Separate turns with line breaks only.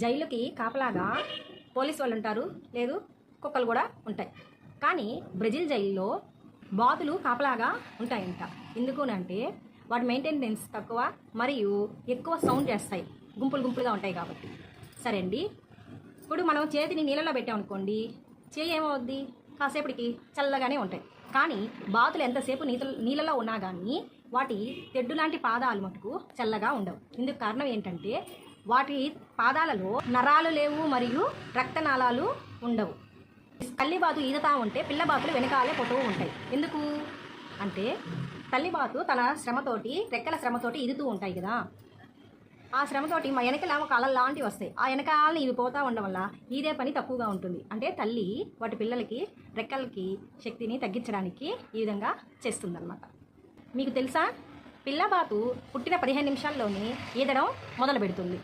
జైలుకి కాపలాగా పోలీస్ వాళ్ళు ఉంటారు లేదు కుక్కలు కూడా ఉంటాయి. కానీ బ్రెజిల్ జైల్లో బాతులు కాపలాగా ఉంటాయంట. ఎందుకునంటే వాటి మెయింటెనెన్స్ తక్కువ మరియు ఎక్కువ సౌండ్ చేస్తాయి. గుంపులు గుంపులుగా ఉంటాయి కాబట్టి. సరే అండి. ఇప్పుడు మనం చేతిని నీళ్ళలో పెట్టామనుకోండి చేయి ఏమవుద్ది? కాసేపటికి చల్లగానే ఉంటాయి. కానీ బాతులు ఎంతసేపు నీత నీళ్ళలో ఉన్నా కానీ వాటి తెడ్డు లాంటి పాదాలు మటుకు చల్లగా ఉండవు. ఇందుకు కారణం ఏంటంటే వాటి పాదాలలో నరాలు లేవు మరియు రక్తనాళాలు ఉండవు. తల్లిబాతు ఈదుతా ఉంటే పిల్లబాతులు వెనకాలే పొతూ ఉంటాయి. ఎందుకు? అంటే తల్లిబాతు తన శ్రమతోటి రెక్కల శ్రమతోటి ఈదుతూ ఉంటాయి కదా. ఆ శ్రమతోటి మా వెనకల ఒక అలలు లాంటివి వస్తాయి. ఆ వెనకాలని ఇవి పోతా ఉండడం వల్ల ఇదే పని తక్కువగా ఉంటుంది. అంటే తల్లి వాటి పిల్లలకి రెక్కలకి శక్తిని తగ్గించడానికి ఈ విధంగా చేస్తుందన్నమాట. మీకు తెలుసా? పిల్లబాతు పుట్టిన పదిహేను నిమిషాల్లోనే ఈదడం మొదలు పెడుతుంది